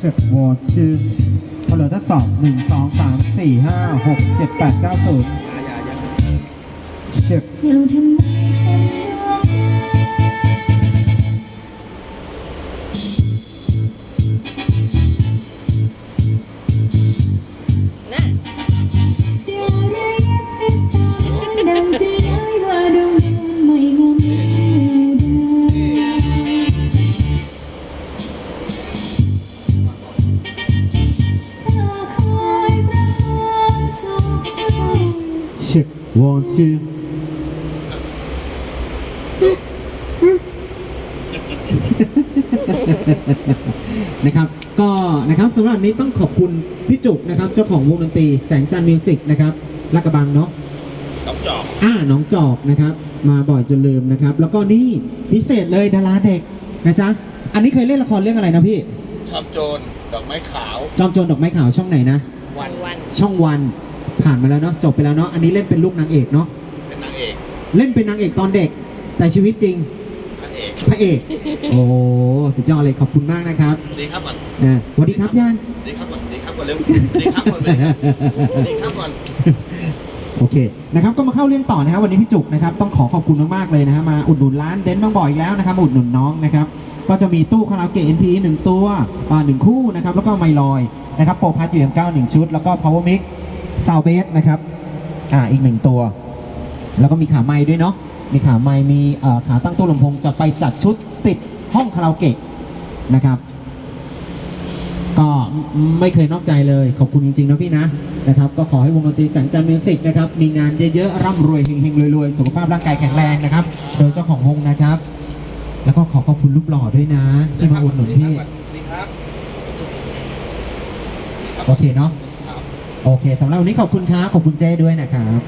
เช็คโหวตชื่อพอเหลือทดสอบหนึ่งสองสามสี่ห้าหกเจ็ดแปดเก้าศูนย์เช็คเจ้าทำไมคนเดียว เช็คโหวตชื่อนะครับก็นะครับสำหรับวันนี้ต้องขอบคุณพี่จุกนะครับเจ้าของวงดนตรีแสงจันทร์มิวสิกนะครับลาดกระบังเนาะกับจอกอ่าน้องจอกนะครับ มาบ่อยจนลืมนะครับ แล้วก็นี่พิเศษเลยดาราเด็กนะจ๊ะ อันนี้เคยเล่นละครเรื่องอะไรนะพี่ ทำโจรดอกไม้ขาว จอมโจรดอกไม้ขาวช่องไหนนะ วันวัน ช่องวัน ผ่านมาแล้วเนาะจบไปแล้วเนาะอันนี้เล่นเป็นลูกนางเอกเนาะเป็นนางเอกเล่นเป็นนางเอกตอนเด็ก แต่ชีวิตจริงนางเอกพระเอกโอ้สุดยอดเลยขอบคุณมากนะครับดีครับก่อนนะสวัสดีครับย่านดีครับก่อนดีครับก่อนเร็วดีครับก่อนเลยดีครับก่อนโอเคนะครับก็มาเข้าเรื่องต่อนะครับวันนี้พี่จุกนะครับต้องขอขอบคุณมากๆเลยนะฮะมาอุดหนุนร้านเดนบางบ่ออีกแล้วนะครับมาอุดหนุนน้องนะครับก็จะมีตู้คาราโอเกะ NP หนึ่งตัวอ่าหนึ่งคู่นะครับแล้วก็ไมลอยนะครับโปรพัทยูเอ็มเก้าหนึ่งชุด แล้วก็ power mix ซาวเบสนะครับอ่าอีกหนึ่งตัว แล้วก็มีขาไม้ด้วยเนาะมีขาไม้มีเอ่อขาตั้งตู้ลำโพงจะไปจัดชุดติดห้องคาราโอเกะนะครับก็ไม่เคยนอกใจเลยขอบคุณจริงๆนะพี่นะนะครับก็ขอให้วงดนตรีแสงจันทร์มิวสิกนะครับมีงานเยอะๆร่ำรวยเฮงๆรวยๆสุขภาพร่างกายแข็งแรงนะครับ โดยเจ้าของวงนะครับ แล้วก็ขอขอบคุณลูกหล่อด้วยนะที่มาอุดหนุนพี่ดีครับโอเคเนาะครับ โอเคสำหรับวันนี้ขอบคุณครับขอบคุณเจ้ด้วยนะครับ